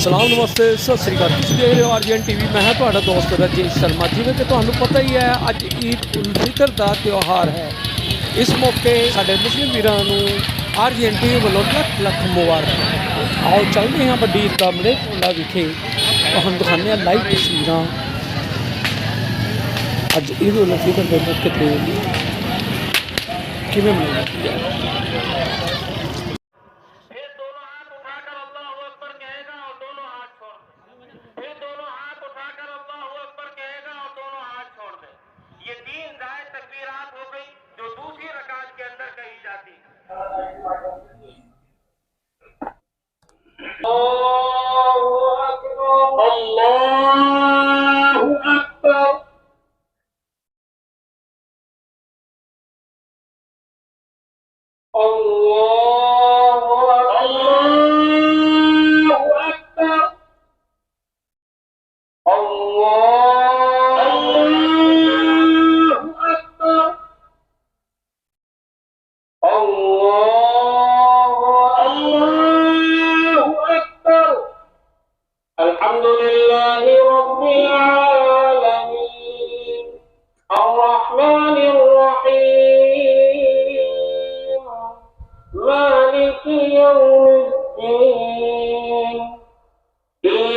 ਸਲਾਮ ਨਮਸਤੇ, ਸਤਿ ਸ੍ਰੀ ਅਕਾਲ। ਤੁਸੀਂ ਦੇਖ ਰਹੇ ਹੋ ਆਰਜਨ ਟੀਵੀ। ਮੈਂ ਹਾਂ ਤੁਹਾਡਾ ਦੋਸਤ ਰਜੇਸ਼ ਸ਼ਰਮਾ। ਜਿਵੇਂ ਕਿ ਤੁਹਾਨੂੰ ਪਤਾ ਹੀ ਹੈ, ਅੱਜ ਈਦ ਉਲ ਫਿਤਰ ਦਾ ਤਿਉਹਾਰ ਹੈ। ਇਸ ਮੌਕੇ ਸਾਡੇ ਮੁਸਲਿਮ ਵੀਰਾਂ ਨੂੰ ਆਰਜਨ ਟੀਵੀ ਵੱਲੋਂ ਲੱਖ ਲੱਖ ਮੁਬਾਰਕ। ਆਓ ਚੱਲਦੇ ਹਾਂ ਵੱਡੀ ਈਦਗਾਹ ਮਲੇ ਕੋਲਾ ਵਿਖੇ। ਤੁਹਾਨੂੰ ਦਿਖਾਉਂਦੇ ਹਾਂ ਲਾਈਵ ਤਸਵੀਰਾਂ। ਅੱਜ ਈਦ ਉਲ ਫਿਤਰ ਦੇ ਮੌਕੇ ਤੇ ਕਿਵੇਂ ਮਨਾਈ ਜਾਂਦੀ ਹੈ?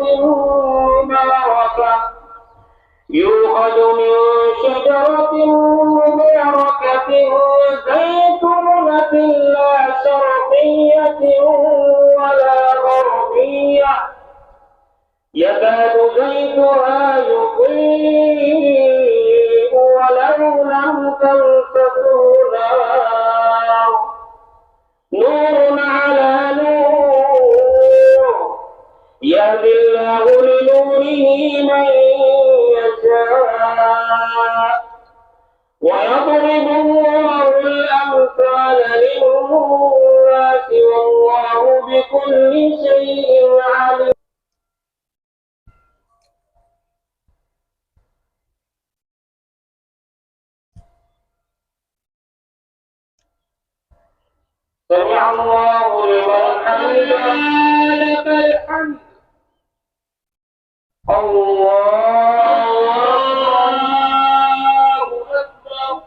شجرة مباركة يوقد من شجرة مباركة زيتونة لا شرقية ولا غربية. يكاد زيتها يضيء ولو لم تمسسه نار نور يهدي الله لنوره من يشاء ويضرب الله الأمثال للناس والله بكل شيء عليم. سمع الله لمن حمده. لك الحمد الله أكبر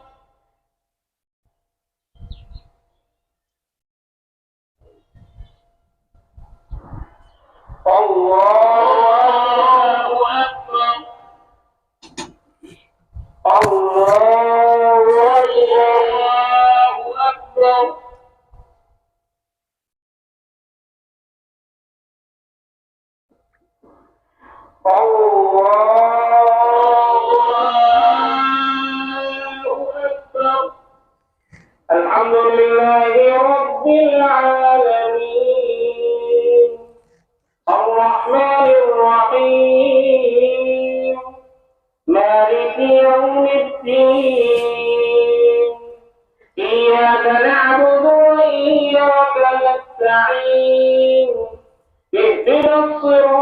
الله أكبر. الله أكبر. نعبد وإياك نستعين. اهدنا الصراط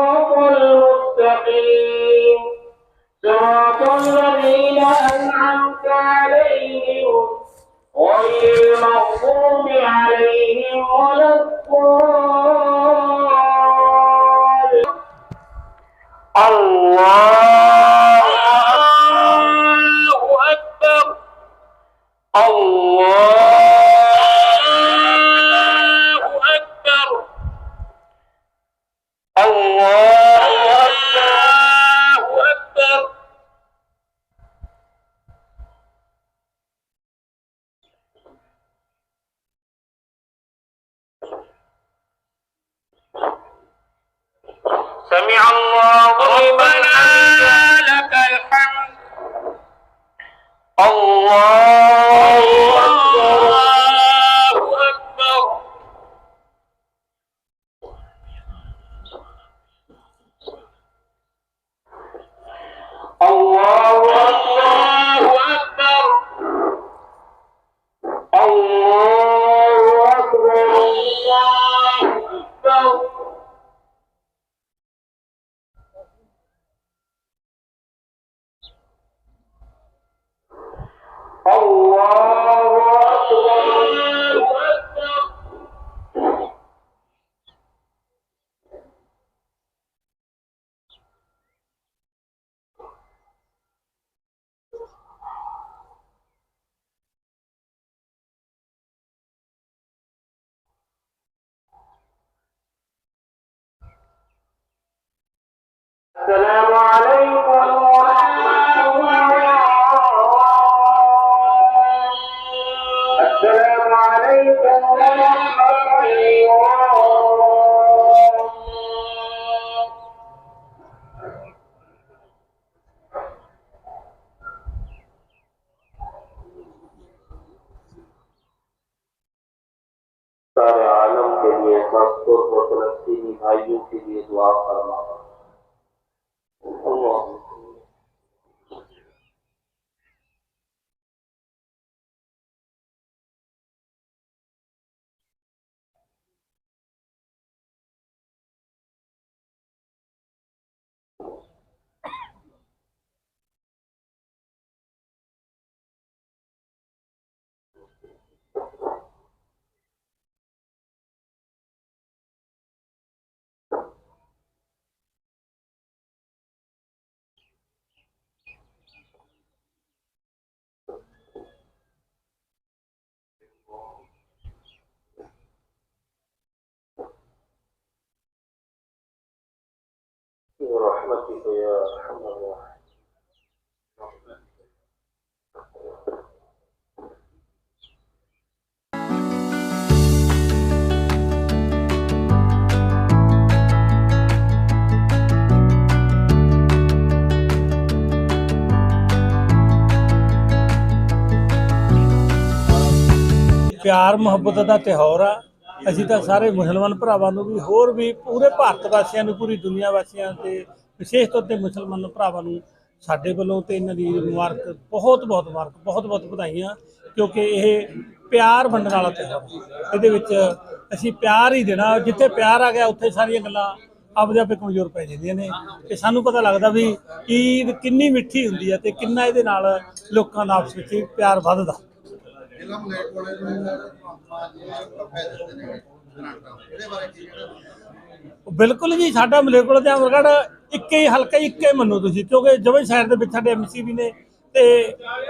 Allah. السلام عليكم برحمتك يا ارحم الراحمين ਪਿਆਰ ਮੁਹੱਬਤ ਦਾ ਤਿਉਹਾਰ ਆ ਅਸੀਂ ਤਾਂ ਸਾਰੇ ਮੁਸਲਮਾਨ ਭਰਾਵਾਂ ਨੂੰ ਵੀ ਹੋਰ ਵੀ ਪੂਰੇ ਭਾਰਤ ਵਾਸੀਆਂ ਨੂੰ, ਪੂਰੀ ਦੁਨੀਆ ਵਾਸੀਆਂ ਤੇ ਵਿਸ਼ੇਸ਼ ਤੌਰ ਤੇ ਮੁਸਲਮਾਨ ਭਰਾਵਾਂ ਨੂੰ ਸਾਡੇ ਵੱਲੋਂ ਤੇ ਇਹਨਾਂ ਦੀ ਮੁਬਾਰਕ, ਬਹੁਤ ਬਹੁਤ ਮੁਬਾਰਕ, ਬਹੁਤ ਬਹੁਤ ਵਧਾਈਆਂ, ਕਿਉਂਕਿ ਇਹ ਪਿਆਰ ਵੰਡਣ ਵਾਲਾ ਤਿਉਹਾਰ ਇਹਦੇ ਵਿੱਚ ਅਸੀਂ ਪਿਆਰ ਹੀ ਦੇਣਾ, ਜਿੱਥੇ ਪਿਆਰ ਆ ਗਿਆ, ਉੱਥੇ ਸਾਰੀਆਂ ਗੱਲਾਂ ਆਪਦੇ ਆਪੇ ਕਮਜ਼ੋਰ ਪੈ ਜਾਂਦੀਆਂ ਨੇ ਤੇ ਸਾਨੂੰ ਪਤਾ ਲੱਗਦਾ ਵੀ ਈਦ ਕਿੰਨੀ ਮਿੱਠੀ ਹੁੰਦੀ ਹੈ ਤੇ ਕਿੰਨਾ ਇਹਦੇ ਨਾਲ ਲੋਕਾਂ ਦਾ ਆਪਸ ਵਿੱਚ ਪਿਆਰ ਵੱਧਦਾ। ਜ਼ਿਲ੍ਹਾ ਮਲੇਰਕੋਟਲੇ ਬਿਲਕੁਲ ਜੀ, ਸਾਡਾ ਮਲੇਰਕੋਟਲਾ ਤੇ ਅਮਰਗੜ੍ਹ ਇੱਕੇ ਹੀ, ਹਲਕਾ ਇੱਕੇ ਮੰਨੋ ਤੁਸੀਂ, ਕਿਉਂਕਿ ਜਵੇਂ ਸ਼ਹਿਰ ਦੇ ਵਿੱਚ ਸਾਡੇ ਐਮਸੀ ਵੀ ਨੇ ਤੇ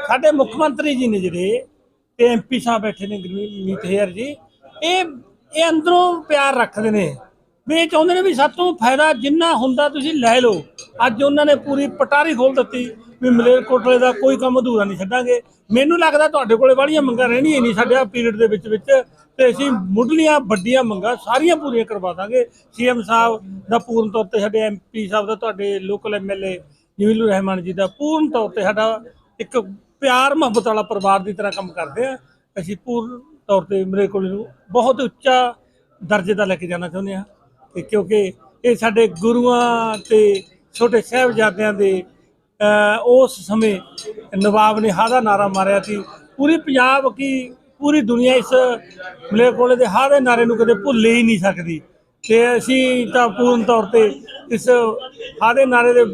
ਸਾਡੇ ਮੁੱਖ ਮੰਤਰੀ ਜੀ ਨੇ ਜਿਹੜੇ, ਤੇ ਐਮਪੀ ਸਾਹਿਬ ਬੈਠੇ ਨੇ ਗੁਰਮੀਤ ਹੇਅਰ ਜੀ, ਇਹ ਇਹ ਅੰਦਰੋਂ ਪਿਆਰ ਰੱਖਦੇ ਨੇ। ਵੀ ਇਹ ਚਾਹੁੰਦੇ ਨੇ ਵੀ ਸਾਤੋਂ ਫਾਇਦਾ ਜਿੰਨਾ ਹੁੰਦਾ ਤੁਸੀਂ ਲੈ ਲਓ। ਅੱਜ ਉਹਨਾਂ ਨੇ ਪੂਰੀ ਪਟਾਰੀ ਖੋਲ ਦਿੱਤੀ ਵੀ ਮਲੇਰਕੋਟਲੇ ਦਾ ਕੋਈ ਕੰਮ ਅਧੂਰਾ ਨਹੀਂ ਛੱਡਾਂਗੇ। ਮੈਨੂੰ ਲੱਗਦਾ ਤੁਹਾਡੇ ਕੋਲੇ ਵਾਲੀਆਂ ਮੰਗਾਂ ਰਹਿਣੀਆਂ ਨਹੀਂ ਸਾਡੇ ਪੀਰੀਅਡ ਦੇ ਵਿੱਚ ਵਿੱਚ। ਤੇ ਅਸੀਂ ਮੁੱਢਲੀਆਂ ਵੱਡੀਆਂ ਮੰਗਾਂ ਸਾਰੀਆਂ ਪੂਰੀਆਂ ਕਰਵਾ ਦਾਂਗੇ। ਸੀਐਮ ਸਾਹਿਬ ਦਾ ਪੂਰਨ ਤੌਰ ਤੇ ਸਾਡੇ ਐਮਪੀ ਸਾਹਿਬ ਦਾ, ਤੁਹਾਡੇ ਲੋਕਲ ਐਮਐਲਏ ਜਮੀਲੁਰ ਰਹਿਮਾਨ ਜੀ ਦਾ ਪੂਰਨ ਤੌਰ ਤੇ ਸਾਡਾ ਇੱਕ ਪਿਆਰ ਮੁਹੱਬਤ ਵਾਲਾ ਪਰਿਵਾਰ ਦੀ ਤਰ੍ਹਾਂ ਕੰਮ ਕਰਦੇ ਆ। ਅਸੀਂ ਪੂਰਨ ਤੌਰ ਤੇ ਮਲੇਰਕੋਟਲੇ ਨੂੰ ਬਹੁਤ ਉੱਚਾ ਦਰਜੇ ਦਾ ਲੈ ਕੇ ਜਾਣਾ ਚਾਹੁੰਦੇ ਹਾਂ ਤੇ ਕਿਉਂਕਿ ਇਹ ਸਾਡੇ ਗੁਰੂਆਂ ਤੇ ਛੋਟੇ ਸਾਹਿਬਜ਼ਾਦਿਆਂ ਦੇ ਉਸ ਸਮੇਂ ਨਵਾਬ ਨੇ ਹਾਦਾ ਨਾਰਾ ਮਾਰਿਆ ਸੀ। ਪੂਰੀ ਪੰਜਾਬ ਕੀ ਪੂਰੀ ਦੁਨੀਆ ਇਸ ਮਲੇਰਕੋਟਲੇ ਦੇ ਹਾਦੇ ਨਾਰੇ ਨੂੰ ਕਦੇ ਭੁੱਲ ਹੀ ਨਹੀਂ ਸਕਦੀ। ਤੇ ਅਸੀਂ ਤਾਂ ਪੂਰਨ ਤੌਰ ਤੇ ਇਸ ਹਾਦੇ ਨਾਰੇ ਦੇ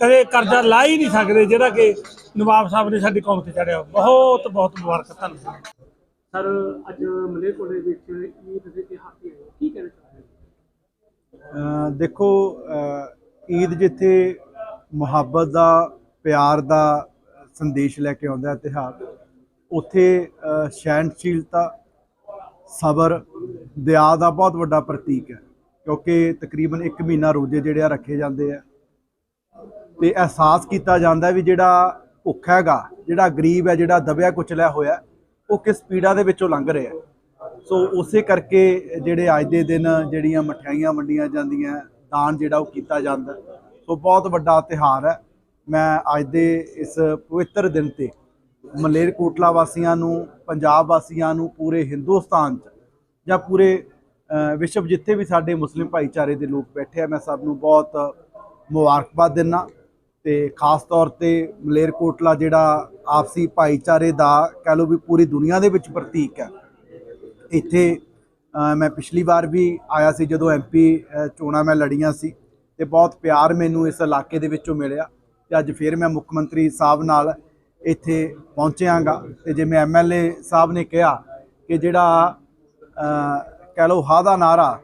ਕਦੇ ਕਰਜ਼ਾ ਲਾ ਹੀ ਨਹੀਂ ਸਕਦੇ ਜਿਹੜਾ ਕਿ ਨਵਾਬ ਸਾਹਿਬ ਨੇ ਸਾਡੀ ਕੌਮ ਤੇ ਚੜਿਆ ਬਹੁਤ ਬਹੁਤ ਮੁਬਾਰਕ ਤੁਹਾਨੂੰ ਸਰ ਅੱਜ ਮਲੇਰਕੋਟਲੇ ਵਿੱਚ ਈਦ ਦੇ ਤਿਉਹਾਰ ਤੇ ਹੋ। ਕੀ ਕਹਿਣਾ ਚਾਹੁੰਦੇ ਹੋ? ਦੇਖੋ ਈਦ ਜਿੱਥੇ ਮੁਹੱਬਤ ਦਾ, ਪਿਆਰ ਦਾ ਸੰਦੇਸ਼ ਲੈ ਕੇ ਆਉਂਦਾ ਹੈ ਤਿਉਹਾਰ। ਉੱਥੇ ਸਹਿਣਸ਼ੀਲਤਾ, ਸਬਰ, ਦਇਆ ਦਾ ਬਹੁਤ ਵੱਡਾ ਪ੍ਰਤੀਕ ਹੈ। ਕਿਉਂਕਿ ਤਕਰੀਬਨ 1 ਮਹੀਨਾ ਰੋਜ਼ੇ ਜਿਹੜੇ ਆ ਰੱਖੇ ਜਾਂਦੇ ਆ। ਤੇ ਅਹਿਸਾਸ ਕੀਤਾ ਜਾਂਦਾ ਵੀ ਜਿਹੜਾ ਭੁੱਖਾ ਹੈਗਾ, ਜਿਹੜਾ ਗਰੀਬ ਹੈ, ਜਿਹੜਾ ਦਬਿਆ ਕੁਚਲਿਆ ਹੋਇਆ, ਉਹ ਕਿਸ ਪੀੜਾ ਦੇ ਵਿੱਚੋਂ ਲੰਘ ਰਿਹਾ ਸੋ ਉਸੇ ਕਰਕੇ ਜਿਹੜੇ ਅੱਜ ਦੇ ਦਿਨ ਜਿਹੜੀਆਂ ਮਠਿਆਈਆਂ ਵੰਡੀਆਂ ਜਾਂਦੀਆਂ, ਦਾਨ ਜਿਹੜਾ ਉਹ ਕੀਤਾ ਜਾਂਦਾ। ਸੋ ਬਹੁਤ ਵੱਡਾ ਤਿਹਾਰ ਹੈ। ਮੈਂ ਅੱਜ ਦੇ ਇਸ ਪਵਿੱਤਰ ਦਿਨ ਤੇ ਮਲੇਰਕੋਟਲਾ ਵਾਸੀਆਂ ਨੂੰ, ਪੰਜਾਬ ਵਾਸੀਆਂ ਨੂੰ, ਪੂਰੇ ਹਿੰਦੁਸਤਾਨ 'ਚ ਜਾਂ ਪੂਰੇ ਵਿਸ਼ਵ ਜਿੱਥੇ ਵੀ ਸਾਡੇ ਮੁਸਲਿਮ ਭਾਈਚਾਰੇ ਦੇ ਲੋਕ ਬੈਠੇ ਆ, ਮੈਂ ਸਭ ਨੂੰ ਬਹੁਤ ਮੁਬਾਰਕਬਾਦ ਦਿੰਦਾ। ਤੇ ਖਾਸ ਤੌਰ ਤੇ ਮਲੇਰਕੋਟਲਾ ਜਿਹੜਾ ਆਪਸੀ ਭਾਈਚਾਰੇ ਦਾ ਕਹਿ ਲਓ ਵੀ ਪੂਰੀ ਦੁਨੀਆ ਦੇ ਵਿੱਚ ਪ੍ਰਤੀਕ ਹੈ। ਇੱਥੇ ਮੈਂ ਪਿਛਲੀ ਵਾਰ ਵੀ ਆਇਆ ਸੀ ਜਦੋਂ ਐਮਪੀ ਚੋਣਾਂ ਮੈਂ ਲੜੀਆਂ ਸੀ। ਤੇ ਬਹੁਤ ਪਿਆਰ ਮੈਨੂੰ ਇਸ ਇਲਾਕੇ ਦੇ ਵਿੱਚੋਂ ਮਿਲਿਆ ਤੇ ਅੱਜ ਫਿਰ ਮੈਂ ਮੁੱਖ ਮੰਤਰੀ ਸਾਹਿਬ ਨਾਲ ਇੱਥੇ ਪਹੁੰਚਿਆਂਗਾ ਤੇ ਜਿਵੇਂ ਐਮਐਲਏ ਸਾਹਿਬ ਨੇ ਕਿਹਾ ਕਿ ਜਿਹੜਾ ਕਹਿ ਲਓ ਹਾ ਦਾ ਨਾਰਾ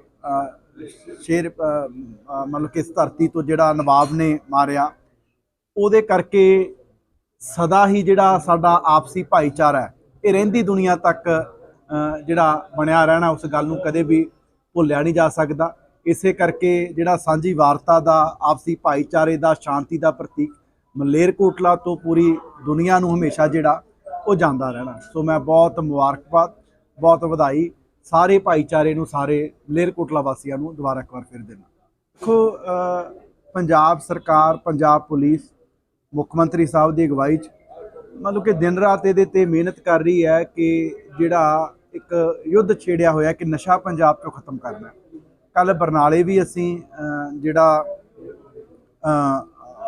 ਸ਼ੇਰ ਮਤਲਬ ਕਿ ਇਸ ਧਰਤੀ ਤੋਂ ਜਿਹੜਾ ਨਵਾਬ ਨੇ ਮਾਰਿਆ, ਉਹਦੇ ਕਰਕੇ ਸਦਾ ਹੀ ਜਿਹੜਾ ਸਾਡਾ ਆਪਸੀ ਭਾਈਚਾਰਾ ਹੈ, ਇਹ ਰਹਿੰਦੀ ਦੁਨੀਆ ਤੱਕ ਜਿਹੜਾ ਬਣਿਆ ਰਹਿਣਾ ਉਸ ਗੱਲ ਨੂੰ ਕਦੇ ਵੀ ਭੁੱਲਿਆ ਨਹੀਂ ਜਾ ਸਕਦਾ। ਇਸੇ ਕਰਕੇ ਜਿਹੜਾ ਸਾਂਝੀ ਵਾਰਤਾ ਦਾ, ਆਪਸੀ ਭਾਈਚਾਰੇ ਦਾ, ਸ਼ਾਂਤੀ ਦਾ ਪ੍ਰਤੀਕ ਮਲੇਰਕੋਟਲਾ ਤੋਂ ਪੂਰੀ ਦੁਨੀਆ ਨੂੰ ਹਮੇਸ਼ਾ ਜਿਹੜਾ, ਉਹ ਜਾਂਦਾ ਰਹਿਣਾ। ਸੋ ਮੈਂ ਬਹੁਤ ਮੁਬਾਰਕਬਾਦ, ਬਹੁਤ ਵਧਾਈ ਸਾਰੇ ਭਾਈਚਾਰੇ ਨੂੰ, ਸਾਰੇ ਮਲੇਰਕੋਟਲਾ ਵਾਸੀਆਂ ਨੂੰ ਦੁਬਾਰਾ ਇੱਕ ਵਾਰ ਫਿਰ ਦੇਣਾ ਦੇਖੋ ਪੰਜਾਬ ਸਰਕਾਰ, ਪੰਜਾਬ ਪੁਲਿਸ, ਮੁੱਖ ਮੰਤਰੀ ਸਾਹਿਬ ਦੀ ਅਗਵਾਈ 'ਚ ਮਤਲਬ ਕਿ ਦਿਨ ਰਾਤ ਇਹਦੇ ਤੇ ਮਿਹਨਤ ਕਰ ਰਹੀ ਹੈ ਕਿ ਜਿਹੜਾ ਇੱਕ ਯੁੱਧ ਛੇੜਿਆ ਹੋਇਆ ਕਿ ਨਸ਼ਾ ਪੰਜਾਬ ਤੋਂ ਖਤਮ ਕਰਨਾ ਕੱਲ ਬਰਨਾਲੇ ਵੀ ਅਸੀਂ ਜਿਹੜਾ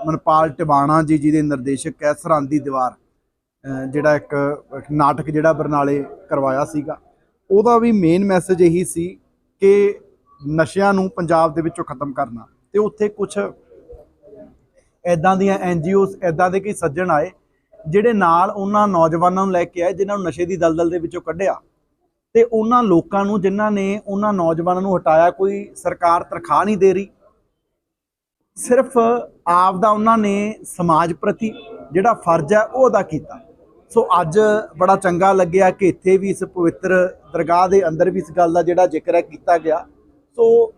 ਮਨਪਾਲ ਟਿਵਾਣਾ ਜੀ, ਜਿਹਦੇ ਨਿਰਦੇਸ਼ਕ ਹੈ, ਸਰਹੰਦ ਦੀ ਦੀਵਾਰ ਜਿਹੜਾ ਇੱਕ ਨਾਟਕ ਜਿਹੜਾ ਬਰਨਾਲੇ ਕਰਵਾਇਆ ਸੀਗਾ, ਉਹਦਾ ਵੀ ਮੇਨ ਮੈਸੇਜ ਇਹੀ ਸੀ ਕਿ ਨਸ਼ਿਆਂ ਨੂੰ ਪੰਜਾਬ ਦੇ ਵਿੱਚੋਂ ਖਤਮ ਕਰਨਾ। ਤੇ ਉੱਥੇ ਕੁਝ ਐਦਾਂ ਦੀਆਂ ਐਨਜੀਓਸ ਐਦਾਂ ਦੇ ਕਈ ਸੱਜਣ ਆਏ, ਜਿਹੜੇ ਨਾਲ ਉਹਨਾਂ ਨੌਜਵਾਨਾਂ ਨੂੰ ਲੈ ਕੇ ਆਏ, ਜਿਨ੍ਹਾਂ ਨੂੰ ਨਸ਼ੇ ਦੀ ਦਲਦਲ ਦੇ ਵਿੱਚੋਂ ਕੱਢਿਆ। ਤੇ ਉਹਨਾਂ ਲੋਕਾਂ ਨੂੰ, ਜਿਨ੍ਹਾਂ ਨੇ ਉਹਨਾਂ ਨੌਜਵਾਨਾਂ ਨੂੰ ਹਟਾਇਆ, ਕੋਈ ਸਰਕਾਰ ਤਨਖਾਹ ਨਹੀਂ ਦੇ ਰਹੀ। ਸਿਰਫ ਆਪ ਦਾ ਉਹਨਾਂ ਨੇ ਸਮਾਜ ਪ੍ਰਤੀ ਜਿਹੜਾ ਫਰਜ਼ ਹੈ, ਉਹ ਅਦਾ ਕੀਤਾ। ਸੋ ਅੱਜ ਬੜਾ ਚੰਗਾ ਲੱਗਿਆ ਕਿ ਇੱਥੇ ਵੀ ਇਸ ਪਵਿੱਤਰ ਦਰਗਾਹ ਦੇ ਅੰਦਰ ਵੀ ਇਸ ਗੱਲ ਦਾ ਜਿਹੜਾ ਜ਼ਿਕਰ ਹੈ, ਕੀਤਾ ਗਿਆ। ਸੋ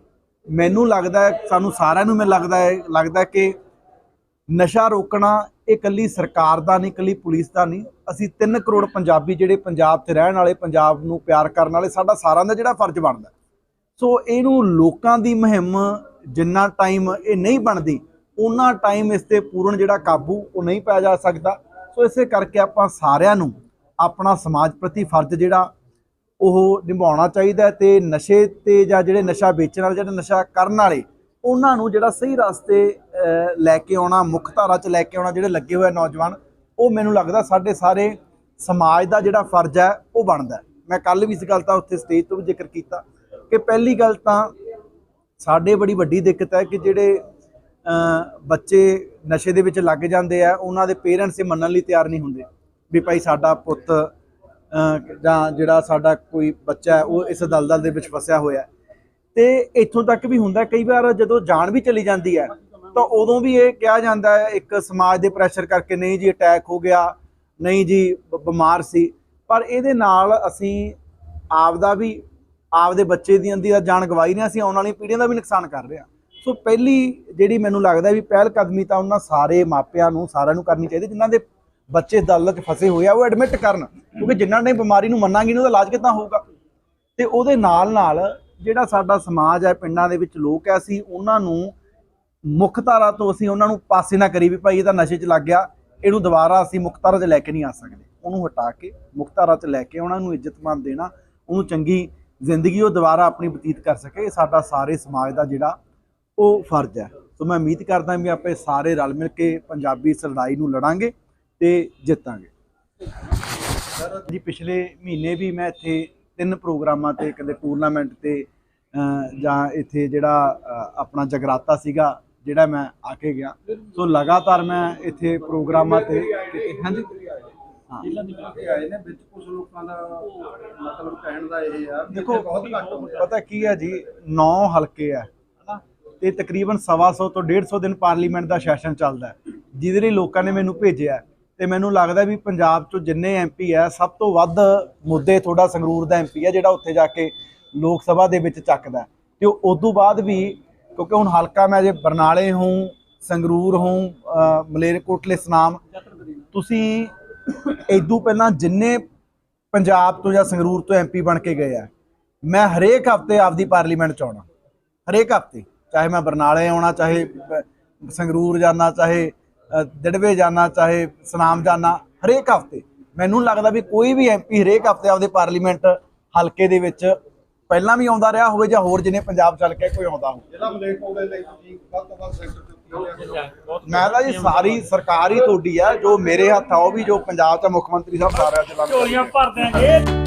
ਮੈਨੂੰ ਲੱਗਦਾ ਹੈ, ਸਾਨੂੰ ਸਾਰਿਆਂ ਨੂੰ ਮੈਨੂੰ ਲੱਗਦਾ ਹੈ, ਲੱਗਦਾ ਕਿ ਨਸ਼ਾ ਰੋਕਣਾ ਇਹ ਇਕੱਲੀ ਸਰਕਾਰ ਦਾ ਨਹੀਂ, ਇਕੱਲੀ ਪੁਲਿਸ ਦਾ ਨਹੀਂ। ਅਸੀਂ 3 ਕਰੋੜ ਪੰਜਾਬੀ ਜਿਹੜੇ ਪੰਜਾਬ 'ਚ ਰਹਿਣ ਵਾਲੇ, ਪੰਜਾਬ ਨੂੰ ਪਿਆਰ ਕਰਨ ਵਾਲੇ, ਸਾਡਾ ਸਾਰਿਆਂ ਦਾ ਜਿਹੜਾ ਫਰਜ਼ ਬਣਦਾ। ਸੋ ਇਹਨੂੰ ਲੋਕਾਂ ਦੀ ਮੁਹਿੰਮ ਜਿੰਨਾ ਟਾਈਮ ਇਹ ਨਹੀਂ ਬਣਦੀ ਉਹਨਾਂ ਟਾਈਮ ਇਸ ਤੇ ਪੂਰਨ ਜਿਹੜਾ ਕਾਬੂ ਉਹ ਨਹੀਂ ਪਾਇਆ ਜਾ ਸਕਦਾ। ਸੋ ਇਸੇ ਕਰਕੇ ਆਪਾਂ ਸਾਰਿਆਂ ਨੂੰ ਆਪਣਾ ਸਮਾਜ ਪ੍ਰਤੀ ਫਰਜ਼ ਜਿਹੜਾ ਉਹ ਨਿਭਾਉਣਾ ਚਾਹੀਦਾ ਹੈ ਤੇ ਨਸ਼ੇ ਤੇ ਜਾਂ ਜਿਹੜੇ ਨਸ਼ਾ ਵੇਚਣ ਵਾਲੇ, ਜਿਹੜੇ ਨਸ਼ਾ ਕਰਨ ਵਾਲੇ, ਉਹਨਾਂ ਨੂੰ ਜਿਹੜਾ ਸਹੀ ਰਸਤੇ ਲੈ ਕੇ ਆਉਣਾ, ਮੁੱਖ ਧਾਰਾ 'ਚ ਲੈ ਕੇ ਆਉਣਾ ਜਿਹੜੇ ਲੱਗੇ ਹੋਏ ਨੌਜਵਾਨ ਉਹ ਮੈਨੂੰ ਲੱਗਦਾ ਸਾਡੇ ਸਾਰੇ ਸਮਾਜ ਦਾ ਜਿਹੜਾ ਫਰਜ਼ ਹੈ, ਉਹ ਬਣਦਾ ਮੈਂ ਕੱਲ ਵੀ ਇਸ ਗੱਲ ਦਾ ਉੱਥੇ ਸਟੇਜ ਤੋਂ ਵੀ ਜ਼ਿਕਰ ਕੀਤਾ ਕਿ ਪਹਿਲੀ ਗੱਲ ਤਾਂ ਸਾਡੇ ਬੜੀ ਵੱਡੀ ਦਿੱਕਤ ਹੈ ਕਿ ਜਿਹੜੇ ਬੱਚੇ ਨਸ਼ੇ ਦੇ ਵਿੱਚ ਲੱਗ ਜਾਂਦੇ ਆ, ਉਹਨਾਂ ਦੇ ਪੇਰੈਂਟਸ ਇਹ ਮੰਨਣ ਲਈ ਤਿਆਰ ਨਹੀਂ ਹੁੰਦੇ ਵੀ ਭਾਈ ਸਾਡਾ ਪੁੱਤ ਜਾਂ ਜਿਹੜਾ ਸਾਡਾ ਕੋਈ ਬੱਚਾ ਹੈ, ਉਹ ਇਸ ਦਲਦਲ ਦੇ ਵਿੱਚ ਫਸਿਆ ਹੋਇਆ ਹੈ। ਤੇ ਇੱਥੋਂ ਤੱਕ ਵੀ ਹੁੰਦਾ ਕਈ ਵਾਰ ਜਦੋਂ ਜਾਨ ਵੀ ਚਲੀ ਜਾਂਦੀ ਹੈ ਤਾਂ ਉਦੋਂ ਵੀ ਇਹ ਕਿਹਾ ਜਾਂਦਾ ਹੈ, ਇੱਕ ਸਮਾਜ ਦੇ ਪ੍ਰੈਸ਼ਰ ਕਰਕੇ ਨਹੀਂ ਜੀ ਅਟੈਕ ਹੋ ਗਿਆ, ਨਹੀਂ ਜੀ ਬ- ਬਿਮਾਰ ਸੀ। ਪਰ ਇਹਦੇ ਨਾਲ ਅਸੀਂ ਆਪ ਦਾ ਵੀ, ਆਪਦੇ ਬੱਚੇ ਦੀਆਂ ਦੀ ਜਾਨ ਗਵਾਈ ਨੇ, ਅਸੀਂ ਆਉਣ ਵਾਲੀਆਂ ਪੀੜ੍ਹੀਆਂ ਦਾ ਵੀ ਨੁਕਸਾਨ ਕਰ ਰਹੇ ਹਾਂ। ਸੋ ਪਹਿਲੀ ਜਿਹੜੀ ਮੈਨੂੰ ਲੱਗਦਾ ਵੀ ਪਹਿਲ ਕਦਮੀ ਤਾਂ ਉਹਨਾਂ ਸਾਰੇ ਮਾਪਿਆਂ ਨੂੰ, ਸਾਰਿਆਂ ਨੂੰ ਕਰਨੀ ਚਾਹੀਦੀ, ਜਿਨ੍ਹਾਂ ਦੇ ਬੱਚੇ ਦਲਦਲ 'ਚ ਫਸੇ ਹੋਏ ਆ, ਉਹ ਐਡਮਿਟ ਕਰਨ। ਕਿਉਂਕਿ ਜਿਨ੍ਹਾਂ ਨੇ ਬਿਮਾਰੀ ਨੂੰ ਮੰਨਾਂਗੇ ਨਹੀਂ, ਉਹਦਾ ਇਲਾਜ ਕਿੱਦਾਂ ਹੋਊਗਾ? ਤੇ ਉਹਦੇ ਨਾਲ ਨਾਲ ਜਿਹੜਾ ਸਾਡਾ ਸਮਾਜ ਹੈ, ਪਿੰਡਾਂ ਦੇ ਵਿੱਚ ਲੋਕ ਐ ਅਸੀਂ ਉਹਨਾਂ ਨੂੰ ਮੁੱਖ ਧਾਰਾ ਤੋਂ ਅਸੀਂ ਉਹਨਾਂ ਨੂੰ ਪਾਸੇ ਨਾ ਕਰੀ ਵੀ ਭਾਈ ਇਹ ਤਾਂ ਨਸ਼ੇ 'ਚ ਲੱਗ ਗਿਆ, ਇਹਨੂੰ ਦੁਬਾਰਾ ਅਸੀਂ ਮੁੱਖ ਧਾਰਾ 'ਚ ਲੈ ਕੇ ਨਹੀਂ ਆ ਸਕਦੇ। ਉਹਨੂੰ ਹਟਾ ਕੇ ਮੁੱਖ ਧਾਰਾ 'ਚ ਲੈ ਕੇ ਉਹਨਾਂ ਨੂੰ ਇੱਜ਼ਤਮਾਨ ਦੇਣਾ, ਉਹਨੂੰ ਚੰਗੀ ਜ਼ਿੰਦਗੀ ਉਹ ਦੁਬਾਰਾ ਆਪਣੀ ਬਤੀਤ ਕਰ ਸਕੇ, ਇਹ ਸਾਡਾ ਸਾਰੇ ਸਮਾਜ ਦਾ ਜਿਹੜਾ ਉਹ ਫਰਜ਼ ਹੈ। ਸੋ ਮੈਂ ਉਮੀਦ ਕਰਦਾ ਵੀ ਆਪੇ ਸਾਰੇ ਰਲ ਮਿਲ ਕੇ ਪੰਜਾਬੀ ਇਸ ਲੜਾਈ ਨੂੰ ਲੜਾਂਗੇ ਤੇ ਜਿੱਤਾਂਗੇ। ਸਰ ਜੀ, ਪਿਛਲੇ ਮਹੀਨੇ ਵੀ ਮੈਂ ਇੱਥੇ ਤਿੰਨ ਪ੍ਰੋਗਰਾਮਾਂ ਤੇ ਕਦੇ ਟੂਰਨਾਮੈਂਟ ਤੇ ਜਾਂ ਇੱਥੇ ਜਿਹੜਾ ਆਪਣਾ ਜਗਰਾਤਾ ਸੀਗਾ ਜਿਹੜਾ ਮੈਂ ਆ ਕੇ ਗਿਆ। ਸੋ ਲਗਾਤਾਰ ਮੈਂ ਇੱਥੇ ਪ੍ਰੋਗਰਾਮਾਂ ਤੇ ਹਾਂਜੀ। ਦੇਖੋ ਪਤਾ ਕੀ ਹੈ ਜੀ 9 ਹਲਕੇ ਆ। ਹਨਾ? ਤੇ ਤਕਰੀਬਨ 125 ਤੋਂ 150 ਦਿਨ ਪਾਰਲੀਮੈਂਟ ਦਾ ਸੈਸ਼ਨ ਚੱਲਦਾ ਜਿਹਦੇ ਲਈ ਲੋਕਾਂ ਨੇ ਮੈਨੂੰ ਭੇਜਿਆ ਤੇ ਮੈਨੂੰ ਲੱਗਦਾ ਵੀ ਪੰਜਾਬ ਚੋਂ ਜਿੰਨੇ ਐਮਪੀ ਆ ਸਭ ਤੋਂ ਵੱਧ ਮੁੱਦੇ ਤੁਹਾਡਾ ਸੰਗਰੂਰ ਦਾ ਐਮਪੀ ਆ ਜਿਹੜਾ ਉੱਥੇ ਜਾ ਕੇ ਲੋਕ ਸਭਾ ਦੇ ਵਿੱਚ ਚੱਕਦਾ। ਤੇ ਉਹ ਉਦੋਂ ਬਾਅਦ ਵੀ ਕਿਉਂਕਿ ਹੁਣ ਹਲਕਾ ਮੈਂ ਜੇ ਬਰਨਾਲੇ ਹੂੰ ਸੰਗਰੂਰ ਹੂੰ ਮਲੇਰਕੋਟਲੇ ਸਨਾਮ ਤੁਸੀਂ ਇਦੋਂ ਪਹਿਲਾਂ ਜਿੰਨੇ ਪੰਜਾਬ ਤੋਂ ਜਾਂ ਸੰਗਰੂਰ ਤੋਂ ਐਮਪੀ ਬਣ ਕੇ ਗਏ ਆ ਮੈਂ ਹਰੇਕ ਹਫ਼ਤੇ ਆਪਦੀ ਪਾਰਲੀਮੈਂਟ ਚ ਆਉਣਾ ਹਰੇਕ ਹਫ਼ਤੇ ਚਾਹੇ ਮੈਂ ਬਰਨਾਲੇ ਆਉਣਾ ਚਾਹੇ ਸੰਗਰੂਰ ਜਾਣਾ ਚਾਹੇ ਅ, ਦਿੜਵੇ ਜਾਣਾ ਚਾਹੇ ਸਨਾਮ ਜਾਣਾ ਹਰੇਕ ਹਫ਼ਤੇ ਮੈਨੂੰ ਲੱਗਦਾ ਵੀ ਕੋਈ ਵੀ ਐਮਪੀ ਹਰੇਕ ਹਫ਼ਤੇ ਆਪਦੇ ਪਾਰਲੀਮੈਂਟ ਹਲਕੇ ਦੇ ਵਿੱਚ ਪਹਿਲਾਂ ਵੀ ਆਉਂਦਾ ਰਿਹਾ ਹੋਵੇ ਜਾਂ ਹੋਰ ਜਿਹਨੇ ਪੰਜਾਬ ਚੱਲ ਕੇ ਕੋਈ ਆਉਂਦਾ ਹੋਵੇ। ਜ਼ਿਲ੍ਹਾ ਮਲੇਰਕੋਟਲੇ ਲਈ ਤੁਸੀਂ ਵੱਧ ਤੋਂ ਵੱਧ ਸੈਕਟਰ ਤੇ ਕੀ ਮੈਂ ਤਾਂ ਜੀ ਸਾਰੀ ਸਰਕਾਰ ਹੀ ਤੁਹਾਡੀ ਆ ਜੋ ਮੇਰੇ ਹੱਥ ਆ ਉਹ ਵੀ ਜੋ ਪੰਜਾਬ ਦਾ ਮੁੱਖ ਮੰਤਰੀ ਸਾਹਿਬ ਸਾਰਿਆਂ ਚ ਝੋਲੀਆਂ ਭਰ ਦਿਆਂਗੇ।